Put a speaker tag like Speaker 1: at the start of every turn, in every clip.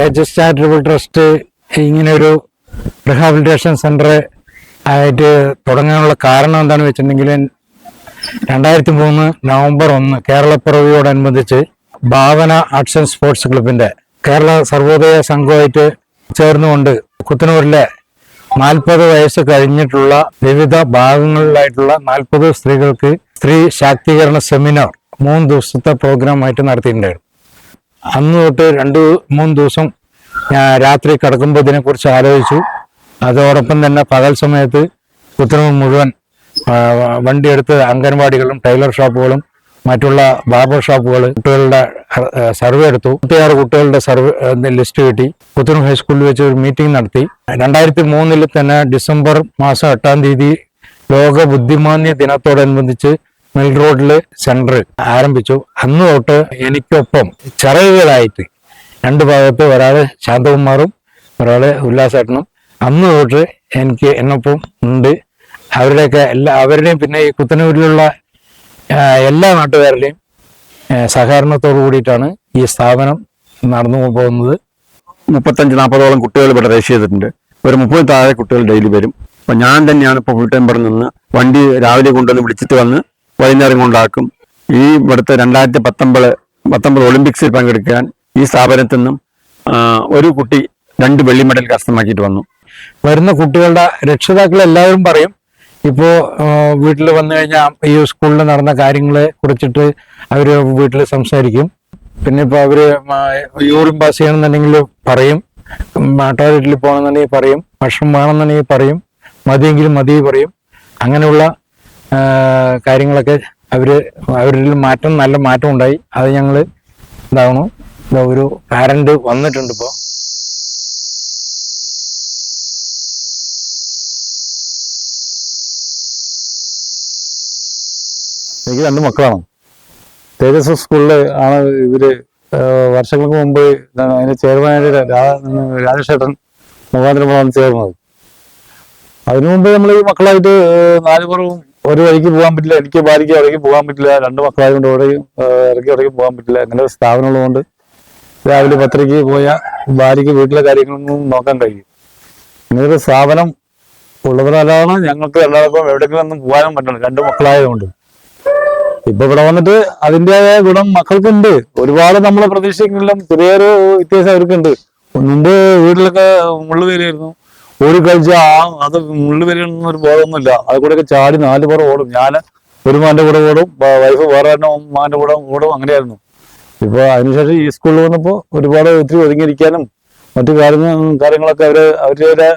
Speaker 1: തേജസ് charitable trust ഇങ്ങനെ ഒരു rehabilitation centre ആയിട്ട് തുടങ്ങാനുള്ള കാരണം എന്താണെന്ന് വെച്ചിട്ടുണ്ടെങ്കിൽ രണ്ടായിരത്തി മൂന്ന് നവംബർ ഒന്ന് കേരളപ്പിറവിയോടനുബന്ധിച്ച് ഭാവന ആർട്സ് ആൻഡ് സ്പോർട്സ് ക്ലബിന്റെ കേരള സർവോദയ സംഘമായിട്ട് ചേർന്നുകൊണ്ട് കുത്തനൂരിലെ നാൽപ്പത് വയസ്സ് കഴിഞ്ഞിട്ടുള്ള വിവിധ ഭാഗങ്ങളിലായിട്ടുള്ള നാൽപ്പത് സ്ത്രീകൾക്ക് സ്ത്രീ ശാക്തീകരണ സെമിനാർ മൂന്ന് ദിവസത്തെ പ്രോഗ്രാമായിട്ട് നടത്തിയിട്ടുണ്ടായിരുന്നു അന്ന് തൊട്ട് രണ്ട് മൂന്ന് ദിവസം ഞാൻ രാത്രി കിടക്കുമ്പോൾ ഇതിനെക്കുറിച്ച് ആലോചിച്ചു. അതോടൊപ്പം തന്നെ പകൽ സമയത്ത് ഉത്തരവ് മുഴുവൻ വണ്ടിയെടുത്ത് അംഗൻവാടികളും ടൈലർ ഷോപ്പുകളും മറ്റുള്ള ബാർബർ ഷോപ്പുകൾ കുട്ടികളുടെ സർവേ എടുത്തു. മുപ്പത്തിയാറ് കുട്ടികളുടെ സർവേ ലിസ്റ്റ് കിട്ടി. പുത്തനൂർ ഹൈസ്കൂളിൽ വെച്ച് ഒരു മീറ്റിംഗ് നടത്തി. രണ്ടായിരത്തി മൂന്നിൽ തന്നെ ഡിസംബർ മാസം എട്ടാം തീയതി ലോക ബുദ്ധിമാന്യ ദിനത്തോടനുബന്ധിച്ച് മിൽ റോഡിൽ സെന്റർ ആരംഭിച്ചു. അന്ന് തൊട്ട് എനിക്കൊപ്പം ചെറുകളായിട്ട് രണ്ട് ഭാഗത്ത് ഒരാൾ ശാന്തകുമാറും ഒരാൾ ഉല്ലാസേട്ടനും. അന്ന് തൊട്ട് എനിക്ക് എന്നൊപ്പം ഉണ്ട്. അവരുടെയൊക്കെ എല്ലാ അവരുടെയും പിന്നെ ഈ കുത്തനൂരിലുള്ള എല്ലാ നാട്ടുകാരുടെയും സഹകരണത്തോടു കൂടിയിട്ടാണ് ഈ സ്ഥാപനം നടന്നു പോകുന്നത്.
Speaker 2: മുപ്പത്തഞ്ച് നാൽപ്പതോളം കുട്ടികൾ ഇവിടെ രജിസ്റ്റർ ചെയ്തിട്ടുണ്ട്. ഒരു മുപ്പത് താഴെ കുട്ടികൾ ഡെയിലി വരും. അപ്പം ഞാൻ തന്നെയാണ് ഇപ്പോൾ ഫുൾ ടൈം ഇവിടെ നിന്ന് വണ്ടി രാവിലെ കൊണ്ടുവന്ന് വിളിച്ചിട്ട് വന്ന് വൈകുന്നേരം കൊണ്ടാക്കും ഈ ഇവിടുത്തെ രണ്ടായിരത്തി പത്തൊമ്പത് പത്തൊമ്പത് ഒളിമ്പിക്സിൽ പങ്കെടുക്കാൻ ഈ സ്ഥാപനത്തിൽ നിന്നും ഒരു കുട്ടി രണ്ട് വെള്ളി മെഡൽ കരസ്ഥമാക്കിയിട്ട് വന്നു.
Speaker 1: വരുന്ന കുട്ടികളുടെ രക്ഷിതാക്കൾ എല്ലാവരും പറയും ഇപ്പോൾ വീട്ടിൽ വന്നു കഴിഞ്ഞാൽ ഈ സ്കൂളിൽ നടന്ന കാര്യങ്ങളെ കുറിച്ചിട്ട് അവർ വീട്ടിൽ സംസാരിക്കും. പിന്നെ ഇപ്പോൾ അവർ യൂറിൻ പാസ് ചെയ്യണമെന്നുണ്ടെങ്കിൽ പറയും. ടോയ്ലറ്റിൽ പോകണമെന്നുണ്ടെങ്കിൽ പറയും. ഭക്ഷണം വേണമെന്നുണ്ടെങ്കിൽ പറയും. മതിയെങ്കിലും മതി പറയും. അങ്ങനെയുള്ള കാര്യങ്ങളൊക്കെ അവർ അവരിൽ മാറ്റം നല്ല മാറ്റം ഉണ്ടായി. അത് ഞങ്ങൾ ഇതാവണു. ഇതാ ഒരു പാരന്റ് വന്നിട്ടുണ്ട് ഇപ്പോൾ
Speaker 3: എനിക്ക് രണ്ട് മക്കളാണ്. തേജസ് സ്കൂളിൽ ആണ് ഇവർ വർഷങ്ങൾക്ക് മുമ്പ് അതിന് ചെയർമാനായിട്ട് രാജശേഖരൻ മുഖാന്തരമാണ് ചേർന്നത്. അതിനു മുമ്പ് നമ്മൾ ഈ മക്കളായിട്ട് ഏഹ് നാല് പുറവും ഒരു വഴിക്ക് പോകാൻ പറ്റില്ല എനിക്ക് ഭാര്യയ്ക്ക് ഇടയ്ക്ക് പോകാൻ പറ്റില്ല രണ്ട് മക്കളായതുകൊണ്ട് ഏഹ് ഇടയ്ക്ക് ഇടയ്ക്ക് പോകാൻ പറ്റില്ല. അങ്ങനെ ഒരു സ്ഥാപനമുള്ളതുകൊണ്ട് രാവിലെ പത്തരയ്ക്ക് പോയാൽ ഭാര്യയ്ക്ക് വീട്ടിലെ കാര്യങ്ങളൊന്നും നോക്കാൻ കഴിയും ഇങ്ങനൊരു സ്ഥാപനം ഉള്ളതിനാലാണ് ഞങ്ങൾക്ക് എല്ലാവർക്കും എവിടെയെങ്കിലും ഒന്നും പോകാനും പറ്റണം രണ്ട് മക്കളായതുകൊണ്ട്. ഇപ്പൊ ഇവിടെ വന്നിട്ട് അതിന്റേതായ ഗുണം മക്കൾക്കുണ്ട്. ഒരുപാട് നമ്മളെ പ്രതീക്ഷിക്കുന്നില്ല ചെറിയൊരു വ്യത്യാസം അവർക്കുണ്ട്. മുമ്പ് വീട്ടിലൊക്കെ മുള്ളു വരികയായിരുന്നു കഴിച്ച ആ അത് മുള്ളു വരികയെന്നൊരു ഒരു ബോധമൊന്നുമില്ല. അത് കൂടെയൊക്കെ ചാടി നാല് പേർ ഓടും. ഞാൻ ഒരു മാന്റെ കൂടെ ഓടും വൈഫ് വേറെ മാന്റെ കൂടെ ഓടും അങ്ങനെയായിരുന്നു. ഇപ്പൊ അതിനുശേഷം ഈ സ്കൂളിൽ വന്നപ്പോ ഒരുപാട് ഒത്തിരി ഒതുങ്ങിയിരിക്കാനും മറ്റു കാര്യങ്ങൾ കാര്യങ്ങളൊക്കെ അവർ അവരുടെ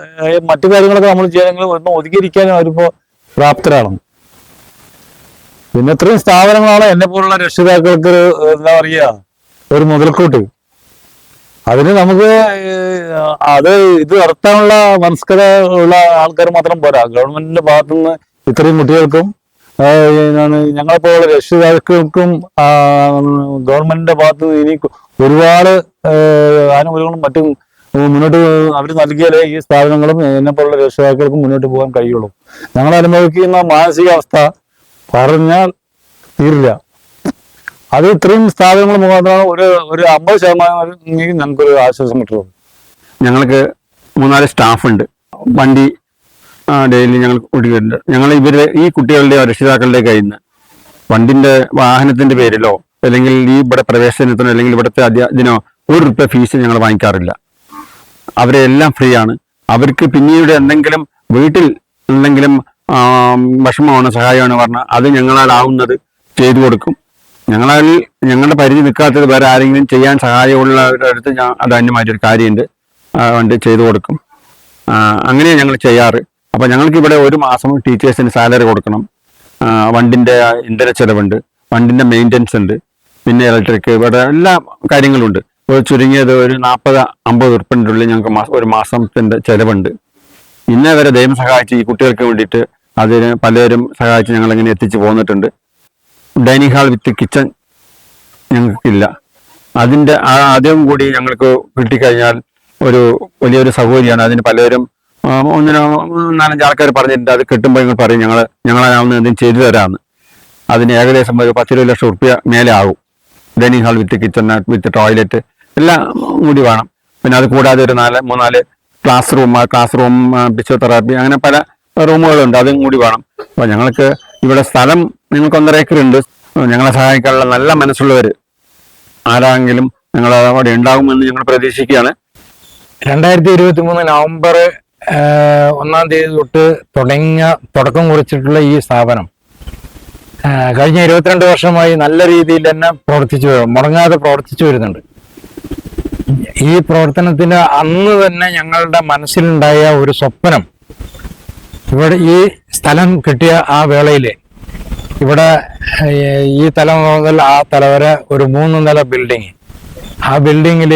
Speaker 3: മറ്റു കാര്യങ്ങളൊക്കെ നമ്മൾ ചെയ്യണമെങ്കിൽ ഒന്ന് ഒതുങ്ങിയിരിക്കാനും അവരിപ്പോ പ്രാപ്തരാണ്. പിന്നെ ഇത്രയും സ്ഥാപനങ്ങളാണ് എന്നെ പോലുള്ള രക്ഷിതാക്കൾക്ക് എന്താ പറയുക ഒരു മുതൽക്കൂട്ട്. അതിന് നമുക്ക് അത് ഇത് നടത്താനുള്ള മനസ്കത ഉള്ള ആൾക്കാർ മാത്രം പോരാ. ഗവൺമെന്റിന്റെ ഭാഗത്തു നിന്ന് ഇത്രയും കുട്ടികൾക്കും ഞങ്ങളെപ്പോലെ രക്ഷിതാക്കൾക്കും ഗവൺമെന്റിന്റെ ഭാഗത്ത് നിന്ന് ഇനി ഒരുപാട് ആനുകൂല്യങ്ങളും മറ്റും മുന്നോട്ട് അവർ നൽകിയാലേ ഈ സ്ഥാപനങ്ങളും എന്നെ പോലുള്ള രക്ഷിതാക്കൾക്കും മുന്നോട്ട് പോകാൻ കഴിയുള്ളൂ. ഞങ്ങൾ അനുഭവിക്കുന്ന മാനസികാവസ്ഥ പറഞ്ഞാൽ തീരില്ല. അത് ഇത്രയും സ്ഥാപനങ്ങൾ മുഖാന്തരമാണ് ഒരു ഒരു അമ്പത് ശതമാനം ഞങ്ങൾക്കൊരു ആശ്വാസം കിട്ടുള്ളൂ.
Speaker 2: ഞങ്ങൾക്ക് മൂന്നാൽ സ്റ്റാഫുണ്ട്. വണ്ടി ഡെയിലി ഞങ്ങൾ ഓടിക്കുന്നുണ്ട് ഞങ്ങൾ ഇവരുടെ ഈ കുട്ടികളുടെ രക്ഷിതാക്കളുടെ കയ്യിൽ നിന്ന് വണ്ടിന്റെ വാഹനത്തിന്റെ പേരിലോ അല്ലെങ്കിൽ ഈ ഇവിടെ പ്രവേശനത്തിനോ അല്ലെങ്കിൽ ഇവിടുത്തെ അധ്യാപനോ ഒരു റുപ്യ ഫീസ് ഞങ്ങൾ വാങ്ങിക്കാറില്ല. അവരെ എല്ലാം ഫ്രീ ആണ് അവർക്ക് പിന്നീട് എന്തെങ്കിലും വീട്ടിൽ എന്തെങ്കിലും വിഷമമാണ് സഹായമാണ് പറഞ്ഞാൽ അത് ഞങ്ങളാലാവുന്നത് ചെയ്തു കൊടുക്കും. ഞങ്ങളാൽ ഞങ്ങളുടെ പരിധി നിൽക്കാത്തത് വേറെ ആരെങ്കിലും ചെയ്യാൻ സഹായമുള്ളവരുടെ അടുത്ത് ഞാൻ അത് അന്യമായിട്ടൊരു കാര്യമുണ്ട്. വണ്ടി ചെയ്തു കൊടുക്കും. അങ്ങനെയാണ് ഞങ്ങൾ ചെയ്യാറ്. അപ്പം ഞങ്ങൾക്ക് ഇവിടെ ഒരു മാസം ടീച്ചേഴ്സിന് സാലറി കൊടുക്കണം. വണ്ടിന്റെ ഇന്ധന ചെലവുണ്ട്. വണ്ടിന്റെ മെയിന്റനൻസ് ഉണ്ട്. പിന്നെ ഇലക്ട്രിക് ഇവിടെ എല്ലാ കാര്യങ്ങളും ഉണ്ട് ഒരു ചുരുങ്ങിയത് ഒരു നാൽപ്പത് അമ്പത് ഉറുപ്പിന്റെ ഉള്ളിൽ ഞങ്ങൾക്ക് മാസം ഒരു മാസത്തിന്റെ ചിലവുണ്ട്. ഇന്നേ വരെ ദൈവം സഹായിച്ച് ഈ കുട്ടികൾക്ക് വേണ്ടിയിട്ട് അതിന് പലരും സഹായിച്ച് ഞങ്ങളിങ്ങനെ എത്തിച്ചു പോന്നിട്ടുണ്ട്. ഡൈനിങ് ഹാൾ വിത്ത് കിച്ചൺ ഞങ്ങൾക്കില്ല. അതിന്റെ ആ ആദ്യം കൂടി ഞങ്ങൾക്ക് കിട്ടിക്കഴിഞ്ഞാൽ ഒരു വലിയൊരു സൗകര്യമാണ്. അതിന് പലരും ഒന്നിനോ നാലഞ്ച് ആൾക്കാർ പറഞ്ഞിട്ടുണ്ട്. അത് കിട്ടുമ്പോൾ ഞങ്ങൾ പറയും ഞങ്ങൾ ഞങ്ങളാവുന്ന എന്തെങ്കിലും ചെയ്തു തരാമെന്ന്. അതിന് ഏകദേശം ഒരു പത്തിരുപത് ലക്ഷം റുപ്യ മേലെ ആകും. Dining hall with kitchen with toilet എല്ലാം കൂടി വേണം. പിന്നെ അത് കൂടാതെ ഒരു നാല് മൂന്നാൽ class room class room physiotherapy അങ്ങനെ പല റൂമുകളുണ്ട്. അതും കൂടി വേണം. അപ്പോൾ ഞങ്ങൾക്ക് ഇവിടെ സ്ഥലം ഞങ്ങൾക്ക് ഒന്നര ഏക്കർ ഉണ്ട് ഞങ്ങളെ സഹായിക്കാനുള്ള നല്ല മനസ്സുള്ളവർ ആരാണെങ്കിലും ഞങ്ങൾ അവിടെ ഉണ്ടാകുമെന്ന് ഞങ്ങൾ പ്രതീക്ഷിക്കുകയാണ്.
Speaker 1: രണ്ടായിരത്തി ഇരുപത്തി മൂന്ന് നവംബർ ഒന്നാം തീയതി തൊട്ട് തുടങ്ങിയ തുടക്കം കുറിച്ചിട്ടുള്ള ഈ സ്ഥാപനം. കഴിഞ്ഞ ഇരുപത്തിരണ്ട് വർഷമായി നല്ല രീതിയിൽ തന്നെ പ്രവർത്തിച്ചു മുടങ്ങാതെ പ്രവർത്തിച്ചു വരുന്നുണ്ട്. ഈ പ്രവർത്തനത്തിന് അന്ന് തന്നെ ഞങ്ങളുടെ മനസ്സിലുണ്ടായ ഒരു സ്വപ്നം ഇവിടെ ഈ സ്ഥലം കിട്ടിയ ആ വേളയിൽ ഇവിടെ ഈ തല മുതൽ ആ തല വരെ ഒരു മൂന്ന് നില ബിൽഡിങ് ആ ബിൽഡിങ്ങിൽ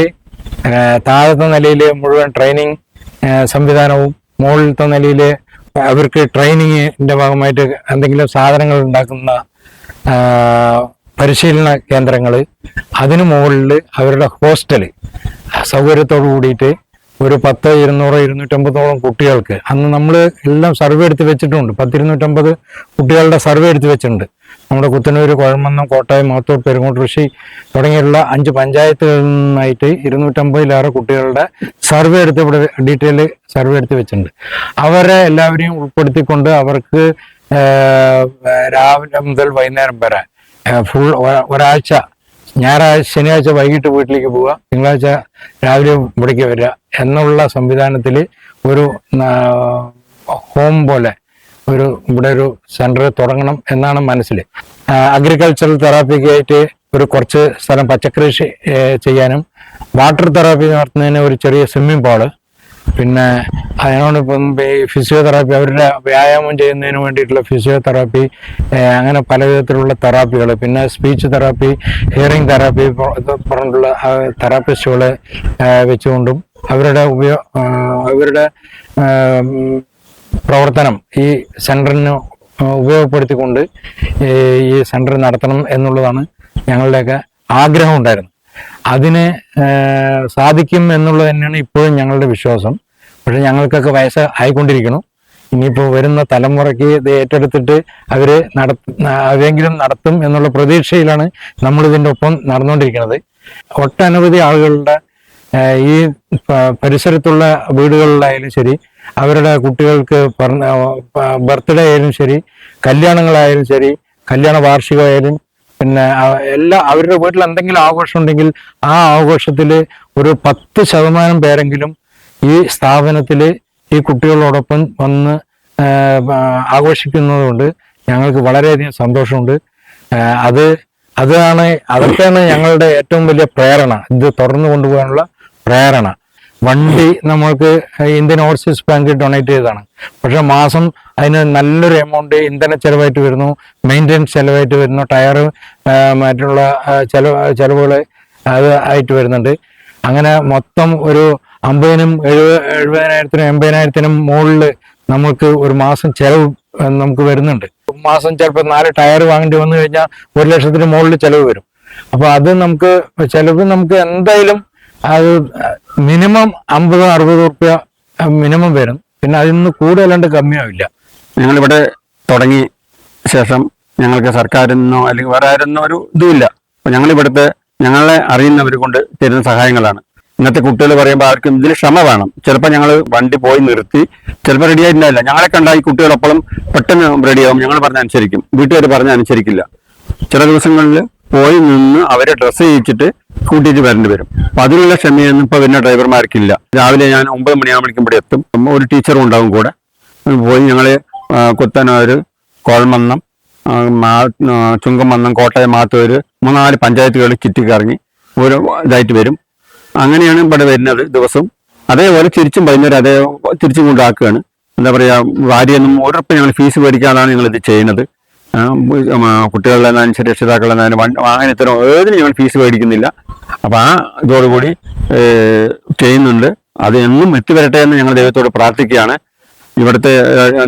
Speaker 1: താഴത്തെ നിലയിൽ മുഴുവൻ ട്രെയിനിങ് സംവിധാനവും മുകളിലത്തെ നിലയിൽ അവർക്ക് ട്രെയിനിങ്ങിന്റെ ഭാഗമായിട്ട് എന്തെങ്കിലും സാധനങ്ങൾ ഉണ്ടാക്കുന്ന പരിശീലന കേന്ദ്രങ്ങൾ അതിനു മുകളിൽ അവരുടെ ഹോസ്റ്റൽ സൗകര്യത്തോടു കൂടിയിട്ട് ഒരു പത്ത് ഇരുന്നൂറ് ഇരുന്നൂറ്റമ്പതോളം കുട്ടികൾക്ക്. അന്ന് നമ്മൾ എല്ലാം സർവേ എടുത്ത് വെച്ചിട്ടുണ്ട്. പത്തിരുന്നൂറ്റമ്പത് കുട്ടികളുടെ സർവേ എടുത്ത് വെച്ചിട്ടുണ്ട്. നമ്മുടെ കുത്തനൂർ കുഴമന്നം കോട്ടയം മാത്തൂർ പെരുങ്ങോട്ട് ഋഷി തുടങ്ങിയുള്ള അഞ്ച് പഞ്ചായത്തുകളിൽ നിന്നായിട്ട് ഇരുന്നൂറ്റമ്പതിലേറെ കുട്ടികളുടെ സർവേ എടുത്ത് ഇവിടെ ഡീറ്റെയിൽ സർവേ എടുത്ത് വെച്ചിട്ടുണ്ട്. അവരെ എല്ലാവരെയും ഉൾപ്പെടുത്തിക്കൊണ്ട് അവർക്ക് രാവിലെ മുതൽ വൈകുന്നേരം വരെ ഫുൾ ഒരാഴ്ച ഞായറാഴ്ച ശനിയാഴ്ച വൈകിട്ട് വീട്ടിലേക്ക് പോവുക തിങ്കളാഴ്ച രാവിലെ ഇവിടേക്ക് വരിക എന്നുള്ള സംവിധാനത്തിൽ ഒരു ഹോം പോലെ ഒരു ഇവിടെ ഒരു സെന്റർ തുടങ്ങണം എന്നാണ് മനസ്സിൽ അഗ്രികൾച്ചറൽ തെറാപ്പിക്കായിട്ട് ഒരു കുറച്ച് സ്ഥലം പച്ചക്കൃഷി ചെയ്യാനും വാട്ടർ തെറാപ്പി നടത്തുന്നതിന് ഒരു ചെറിയ സ്വിമ്മിംഗ് പൂൾ പിന്നെ അതിനോടൊപ്പം ഫിസിയോതെറാപ്പി അവരുടെ വ്യായാമം ചെയ്യുന്നതിന് വേണ്ടിയിട്ടുള്ള ഫിസിയോതെറാപ്പി അങ്ങനെ പല വിധത്തിലുള്ള തെറാപ്പികൾ പിന്നെ സ്പീച്ച് തെറാപ്പി ഹിയറിംഗ് തെറാപ്പി പറഞ്ഞിട്ടുള്ള തെറാപ്പിസ്റ്റുകളെ വെച്ചുകൊണ്ടും അവരുടെ ഉപയോ അവരുടെ പ്രവർത്തനം ഈ സെന്ററിന് ഉപയോഗപ്പെടുത്തിക്കൊണ്ട് ഈ സെന്റർ നടത്തണം എന്നുള്ളതാണ് ഞങ്ങളുടെയൊക്കെ ആഗ്രഹം ഉണ്ടായിരുന്നു അതിന് സാധിക്കും എന്നുള്ളത് തന്നെയാണ് ഇപ്പോഴും ഞങ്ങളുടെ വിശ്വാസം. പക്ഷെ ഞങ്ങൾക്കൊക്കെ വയസ്സ് ആയിക്കൊണ്ടിരിക്കണം ഇനിയിപ്പോൾ വരുന്ന തലമുറയ്ക്ക് ഇത് ഏറ്റെടുത്തിട്ട് അവർ നട അവരെങ്കിലും നടത്തും എന്നുള്ള പ്രതീക്ഷയിലാണ് നമ്മളിതിന്റെ ഒപ്പം നടന്നുകൊണ്ടിരിക്കുന്നത്. ഒട്ടനവധി ആളുകളുടെ ഈ പരിസരത്തുള്ള വീടുകളിലായാലും ശരി അവരുടെ കുട്ടികൾക്ക് ബർത്ത്ഡേ ആയാലും ശരി കല്യാണങ്ങളായാലും ശരി കല്യാണ വാർഷികമായാലും പിന്നെ എല്ലാ അവരുടെ വീട്ടിൽ എന്തെങ്കിലും ആഘോഷം ഉണ്ടെങ്കിൽ ആ ആഘോഷത്തിൽ ഒരു പത്ത് ശതമാനം പേരെങ്കിലും ഈ സ്ഥാപനത്തിൽ ഈ കുട്ടികളോടൊപ്പം വന്ന് ആഘോഷിക്കുന്നതുകൊണ്ട് ഞങ്ങൾക്ക് വളരെയധികം സന്തോഷമുണ്ട്. അത് അതാണ് അതൊക്കെയാണ് ഞങ്ങളുടെ ഏറ്റവും വലിയ പ്രേരണ. ഇത് തുറന്നു കൊണ്ടുപോകാനുള്ള പ്രേരണ. വണ്ടി നമ്മൾക്ക് ഇന്ത്യൻ ഓവർസീസ് ബാങ്ക് ഡൊണേറ്റ് ചെയ്തതാണ്. പക്ഷെ മാസം അതിന് നല്ലൊരു എമൗണ്ട് ഇന്ധന ചെലവായിട്ട് വരുന്നു മെയിന്റെനൻസ് ചെലവായിട്ട് വരുന്നു ടയർ മറ്റുള്ള ചെലവ് ചെലവുകൾ അത് ആയിട്ട് വരുന്നുണ്ട്. അങ്ങനെ മൊത്തം ഒരു അമ്പതിനും എഴുപ എഴുപതിനായിരത്തിനും എൺപതിനായിരത്തിനും മുകളിൽ നമുക്ക് ഒരു മാസം ചെലവ് നമുക്ക് വരുന്നുണ്ട്. മാസം ചിലപ്പോൾ നാല് ടയർ വാങ്ങേണ്ടി വന്നു കഴിഞ്ഞാൽ ഒരു ലക്ഷത്തിന് മുകളിൽ ചിലവ് വരും. അപ്പോൾ അത് നമുക്ക് ചിലവ് നമുക്ക് എന്തായാലും അത് മിനിമം അമ്പത് അറുപത് റുപ്യ മിനിമം വരും. പിന്നെ അതിൽ നിന്ന് കൂടുതലാണ്ട് കമ്മിയാവില്ല.
Speaker 2: ഞങ്ങളിവിടെ തുടങ്ങി ശേഷം ഞങ്ങൾക്ക് സർക്കാരിൽ നിന്നോ അല്ലെങ്കിൽ വേറെ ആരിൽ നിന്നോ ഒരു ഇതുമില്ല. അപ്പൊ ഞങ്ങളിവിടുത്തെ ഞങ്ങളെ അറിയുന്നവർ കൊണ്ട് തരുന്ന സഹായങ്ങളാണ്. ഇന്നത്തെ കുട്ടികൾ പറയുമ്പോൾ ആർക്കും ഇതിൽ ക്ഷമ വേണം. ചിലപ്പോൾ ഞങ്ങൾ വണ്ടി പോയി നിർത്തി ചിലപ്പോൾ റെഡി ആയിട്ടുണ്ടാവില്ല. ഞങ്ങളെ കണ്ടാൽ ഈ കുട്ടികളെപ്പോഴും പെട്ടെന്ന് റെഡിയാവും ഞങ്ങൾ പറഞ്ഞ അനുസരിക്കും വീട്ടുകാർ പറഞ്ഞ അനുസരിക്കില്ല ചില ദിവസങ്ങളിൽ പോയി നിന്ന് അവരെ ഡ്രസ്സ് ചെയ്യിച്ചിട്ട് കൂട്ടിയിട്ട് വരേണ്ടി വരും. അപ്പൊ അതിനുള്ള ക്ഷമയൊന്നും ഇപ്പൊ പിന്നെ ഡ്രൈവർമാർക്കില്ല. രാവിലെ ഞാൻ ഒമ്പത് മണിയാകുമ്പോഴേക്കും ഇവിടെ എത്തും. ഒരു ടീച്ചറും ഉണ്ടാവും കൂടെ. പോയി ഞങ്ങൾ കുത്തനൂര് കോൾമന്നം ചുങ്കമന്നം കോട്ടയം മാത്തൂര് മൂന്നാൽ പഞ്ചായത്തുകൾ ചുറ്റിക്കറങ്ങി ഒരു ഇതായിട്ട് വരും. അങ്ങനെയാണ് ഇവിടെ വരുന്നത് ദിവസം. അതേപോലെ തിരിച്ചും വൈകുന്നേരം അതേ തിരിച്ചും കൊണ്ടാക്കുകയാണ് എന്താ പറയാ ഭാര്യയൊന്നും ഒരു ഞങ്ങൾ ഫീസ് മേടിക്കാതാണ് ഞങ്ങൾ ഇത് ചെയ്യുന്നത്. അനുസരിച്ച് രക്ഷിതാക്കളുടെ വാഹനത്തിനോ ഏതിനും ഞങ്ങൾ ഫീസ് മേടിക്കുന്നില്ല. അപ്പൊ ആ ഇതോടുകൂടി ചെയ്യുന്നുണ്ട്. അത് എന്നും എത്തിവരട്ടെ എന്ന് ഞങ്ങൾ ദൈവത്തോട് പ്രാർത്ഥിക്കുകയാണ്. ഇവിടുത്തെ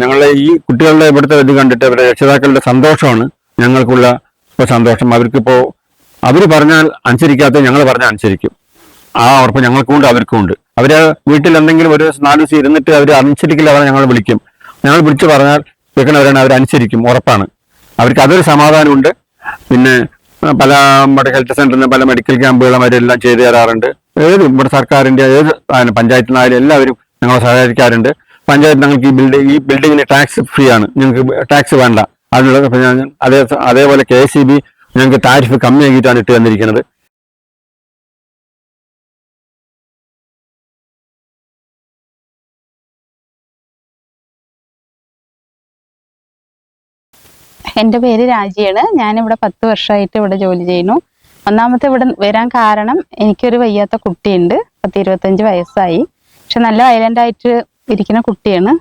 Speaker 2: ഞങ്ങളുടെ ഈ കുട്ടികളുടെ ഇവിടുത്തെ ഇത് കണ്ടിട്ട് ഇവരുടെ രക്ഷിതാക്കളുടെ സന്തോഷമാണ്. ഞങ്ങൾക്കുള്ള ഇപ്പൊ സന്തോഷം. അവർക്കിപ്പോ അവർ പറഞ്ഞാൽ അനുസരിക്കാത്ത ഞങ്ങൾ പറഞ്ഞാൽ അനുസരിക്കും. ആ ഉറപ്പ് ഞങ്ങൾക്കും ഉണ്ട് അവർക്കും ഉണ്ട്. അവർ വീട്ടിൽ എന്തെങ്കിലും ഒരു നാല് ദിവസം ഇരുന്നിട്ട് അവർ അനുസരിക്കില്ല അവർ ഞങ്ങൾ വിളിക്കും. ഞങ്ങൾ വിളിച്ചു പറഞ്ഞാൽ വെക്കണവരാണ് അവർ അനുസരിക്കും ഉറപ്പാണ്. അവർക്ക് അതൊരു സമാധാനമുണ്ട്. പിന്നെ പല നമ്മുടെ ഹെൽത്ത് സെന്ററിൽ പല മെഡിക്കൽ ക്യാമ്പുകളും അവരെല്ലാം ചെയ്തു തരാറുണ്ട്. ഏത് ഇവിടെ സർക്കാരിന്റെ ഏത് പഞ്ചായത്തിൽ നിന്നായാലും എല്ലാവരും ഞങ്ങളെ സഹകരിക്കാറുണ്ട്. പഞ്ചായത്ത് ഞങ്ങൾക്ക് ഈ ബിൽഡിംഗ് ഈ ബിൽഡിങ്ങിന് ടാക്സ് ഫ്രീ ആണ്. ഞങ്ങൾക്ക് ടാക്സ് വേണ്ട. അതിനുള്ള അതേ അതേപോലെ കെ എസ് സി ബി ഞങ്ങൾക്ക് താരിഫ് കമ്മിയാക്കിയിട്ടാണ് ഇട്ട് തന്നിരിക്കുന്നത്.
Speaker 4: എന്റെ പേര് രാജിയാണ്. ഞാനിവിടെ പത്ത് വർഷമായിട്ട് ഇവിടെ ജോലി ചെയ്യുന്നു. ഒന്നാമത്തെ ഇവിടെ വരാൻ കാരണം എനിക്കൊരു വയ്യാത്ത കുട്ടിയുണ്ട്. പത്ത് ഇരുപത്തഞ്ച് വയസ്സായി. പക്ഷെ നല്ല വയലന്റ് ആയിട്ട് ഇരിക്കുന്ന കുട്ടിയാണ്.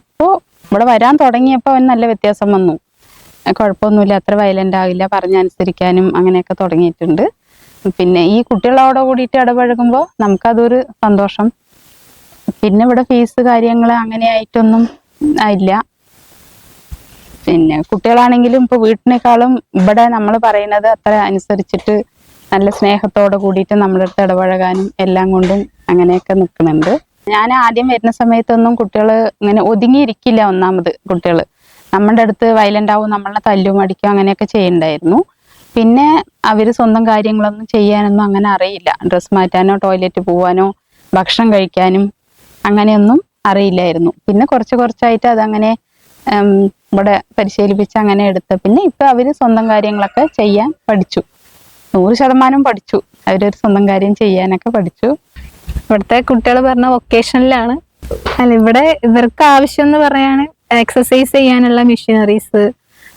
Speaker 4: ഇപ്പോൾ ഇവിടെ വരാൻ തുടങ്ങിയപ്പോൾ അവന് നല്ല വ്യത്യാസം വന്നു. കുഴപ്പമൊന്നുമില്ല അത്ര വയലന്റ് ആകില്ല പറഞ്ഞനുസരിക്കാനും അങ്ങനെയൊക്കെ തുടങ്ങിയിട്ടുണ്ട്. പിന്നെ ഈ കുട്ടികളോട് കൂടിയിട്ട് ഇടപഴകുമ്പോൾ നമുക്കതൊരു സന്തോഷം. പിന്നെ ഇവിടെ ഫീസ് കാര്യങ്ങൾ അങ്ങനെ ആയിട്ടൊന്നും ഇല്ല പിന്നെ കുട്ടികളാണെങ്കിലും ഇപ്പൊ വീട്ടിനേക്കാളും ഇവിടെ നമ്മൾ പറയുന്നത് അത്ര അനുസരിച്ചിട്ട് നല്ല സ്നേഹത്തോടെ കൂടിയിട്ട് നമ്മുടെ അടുത്ത് ഇടപഴകാനും എല്ലാം കൊണ്ടും അങ്ങനെയൊക്കെ നിൽക്കുന്നുണ്ട്. ഞാൻ ആദ്യം വരുന്ന സമയത്തൊന്നും കുട്ടികൾ ഇങ്ങനെ ഒതുങ്ങിയിരിക്കില്ല ഒന്നാമത് കുട്ടികൾ നമ്മുടെ അടുത്ത് വയലന്റ് ആവും നമ്മളെ തല്ലും അടിക്കും അങ്ങനെയൊക്കെ ചെയ്യണ്ടായിരുന്നു. പിന്നെ അവർ സ്വന്തം കാര്യങ്ങളൊന്നും ചെയ്യാനൊന്നും അങ്ങനെ അറിയില്ല. ഡ്രസ്സ് മാറ്റാനോ ടോയ്ലറ്റ് പോവാനോ ഭക്ഷണം കഴിക്കാനും അങ്ങനെയൊന്നും അറിയില്ലായിരുന്നു. പിന്നെ കുറച്ച് കുറച്ചായിട്ട് അതങ്ങനെ ഇവിടെ പരിശീലിപ്പിച്ച് അങ്ങനെ എടുത്ത. പിന്നെ ഇപ്പൊ അവർ സ്വന്തം കാര്യങ്ങളൊക്കെ ചെയ്യാൻ പഠിച്ചു. നൂറ് ശതമാനം പഠിച്ചു. അവരൊരു സ്വന്തം കാര്യം ചെയ്യാനൊക്കെ പഠിച്ചു.
Speaker 5: ഇവിടുത്തെ കുട്ടികൾ പറഞ്ഞ വൊക്കേഷനിലാണ്. അല്ല ഇവിടെ ഇവർക്ക് ആവശ്യം എന്ന് പറയാണ് എക്സസൈസ് ചെയ്യാനുള്ള മെഷീനറീസ്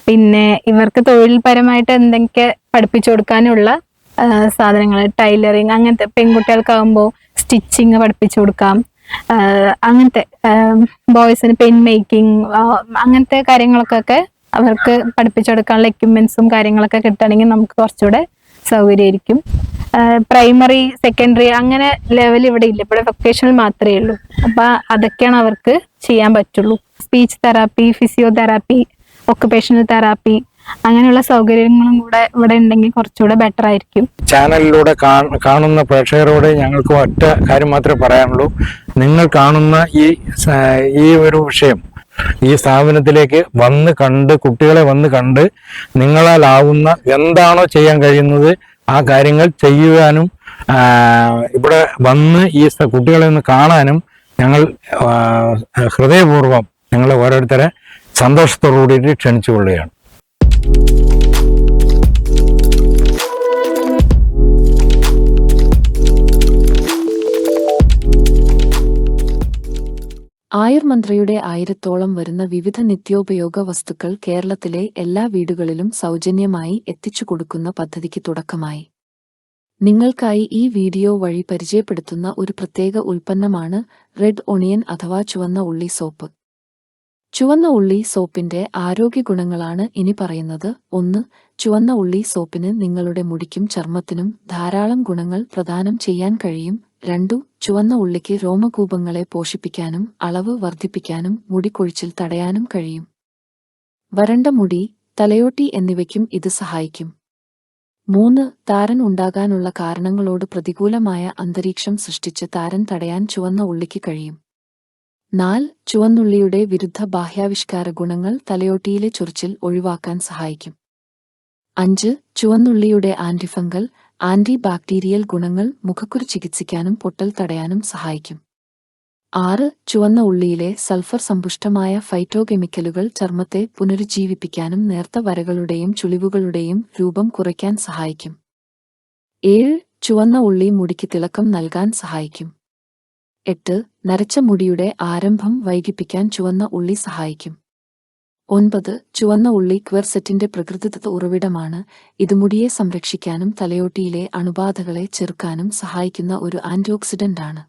Speaker 5: പിന്നെ ഇവർക്ക് തൊഴിൽപരമായിട്ട് എന്തൊക്കെ പഠിപ്പിച്ചു കൊടുക്കാനുള്ള സാധനങ്ങൾ ടൈലറിങ് അങ്ങനത്തെ പെൺകുട്ടികൾക്കാവുമ്പോൾ സ്റ്റിച്ചിങ് പഠിപ്പിച്ചു കൊടുക്കാം. അങ്ങനത്തെ ബോയ്സിന് പെൻ മേക്കിംഗ് അങ്ങനത്തെ കാര്യങ്ങൾക്കൊക്കെ അവർക്ക് പഠിപ്പിച്ചെടുക്കാനുള്ള എക്യുപ്മെന്റ്സും കാര്യങ്ങളൊക്കെ കിട്ടുകയാണെങ്കിൽ നമുക്ക് കുറച്ചുകൂടെ സൗകര്യമായിരിക്കും. പ്രൈമറി സെക്കൻഡറി അങ്ങനെ ലെവൽ ഇവിടെ ഇല്ല. ഇവിടെ വൊക്കേഷണൽ മാത്രമേ ഉള്ളൂ. അപ്പൊ അതൊക്കെയാണ് അവർക്ക് ചെയ്യാൻ പറ്റുള്ളൂ. Speech therapy physiotherapy occupational therapy അങ്ങനെയുള്ള സൗകര്യങ്ങളും കൂടെ ഇവിടെ ഉണ്ടെങ്കിൽ കുറച്ചുകൂടെ ബെറ്റർ ആയിരിക്കും.
Speaker 1: ചാനലിലൂടെ കാണുന്ന പ്രേക്ഷകരോട് ഞങ്ങൾക്ക് ഒറ്റ കാര്യം മാത്രമേ പറയാനുള്ളൂ. നിങ്ങൾ കാണുന്ന ഈ ഈ ഒരു വിഷയം ഈ സ്ഥാപനത്തിലേക്ക് വന്ന് കണ്ട് കുട്ടികളെ വന്ന് കണ്ട് നിങ്ങളാലാവുന്ന എന്താണോ ചെയ്യാൻ കഴിയുന്നത് ആ കാര്യങ്ങൾ ചെയ്യുവാനും ഇവിടെ വന്ന് ഈ കുട്ടികളെ ഒന്ന് കാണാനും ഞങ്ങൾ ഹൃദയപൂർവം ഞങ്ങളെ ഓരോരുത്തരെ സന്തോഷത്തോടു കൂടിയിട്ട് ക്ഷണിച്ചു കൊള്ളുകയാണ്
Speaker 6: ആയുർമന്ത്രയുടെ ആയിരത്തോളം വരുന്ന വിവിധ നിത്യോപയോഗ വസ്തുക്കൾ കേരളത്തിലെ എല്ലാ വീടുകളിലും സൗജന്യമായി എത്തിച്ചു കൊടുക്കുന്ന പദ്ധതിക്ക് തുടക്കമായി. നിങ്ങൾക്കായി ഈ വീഡിയോ വഴി പരിചയപ്പെടുത്തുന്ന ഒരു പ്രത്യേക ഉൽപ്പന്നമാണ് റെഡ് ഒണിയൻ അഥവാ ചുവന്ന ഉള്ളി സോപ്പ്. ചുവന്ന ഉള്ളി സോപ്പിന്റെ ആരോഗ്യ ഗുണങ്ങളാണ് ഇനി പറയുന്നത്. ഒന്ന് ചുവന്ന ഉള്ളി സോപ്പിന് നിങ്ങളുടെ മുടിക്കും ചർമ്മത്തിനും ധാരാളം ഗുണങ്ങൾ പ്രദാനം ചെയ്യാൻ കഴിയും. രണ്ടു ചുവന്ന ഉള്ളിക്ക് രോമകൂപങ്ങളെ പോഷിപ്പിക്കാനും അളവ് വർദ്ധിപ്പിക്കാനും മുടിക്കൊഴിച്ചിൽ തടയാനും കഴിയും. വരണ്ട മുടി തലയോട്ടി എന്നിവയ്ക്കും ഇത് സഹായിക്കും. മൂന്ന് താരൻ ഉണ്ടാകാനുള്ള കാരണങ്ങളോട് പ്രതികൂലമായ അന്തരീക്ഷം സൃഷ്ടിച്ച് താരൻ തടയാൻ ചുവന്ന ഉള്ളിക്ക് കഴിയും. നാല് ചുവന്നുള്ളിയുടെ വിരുദ്ധ ബാഹ്യാവിഷ്കാര ഗുണങ്ങൾ തലയോട്ടിയിലെ ചൊറിച്ചിൽ ഒഴിവാക്കാൻ സഹായിക്കും. അഞ്ച് ചുവന്നുള്ളിയുടെ ആന്റിഫംഗൽ ആന്റി ബാക്ടീരിയൽ ഗുണങ്ങൾ മുഖക്കുരു ചികിത്സിക്കാനും പൊട്ടൽ തടയാനും സഹായിക്കും. ആറ് ചുവന്ന ഉള്ളിയിലെ സൾഫർ സമ്പുഷ്ടമായ ഫൈറ്റോകെമിക്കലുകൾ ചർമ്മത്തെ പുനരുജ്ജീവിപ്പിക്കാനും നേർത്ത വരകളുടെയും ചുളിവുകളുടെയും രൂപം കുറയ്ക്കാൻ സഹായിക്കും. ഏഴ് ചുവന്ന ഉള്ളി മുടിക്ക് തിളക്കം നൽകാൻ സഹായിക്കും. എട്ട് നരച്ച മുടിയുടെ ആരംഭം വൈകിപ്പിക്കാൻ ചുവന്ന ഉള്ളി സഹായിക്കും. ഒൻപത് ചുവന്ന ഉള്ളി ക്വെർസെറ്റിന്റെ പ്രകൃതിദത്ത ഉറവിടമാണ്. ഇത് മുടിയെ സംരക്ഷിക്കാനും തലയോട്ടിയിലെ അണുബാധകളെ ചെറുക്കാനും സഹായിക്കുന്ന ഒരു ആന്റിഓക്സിഡന്റ് ആണ്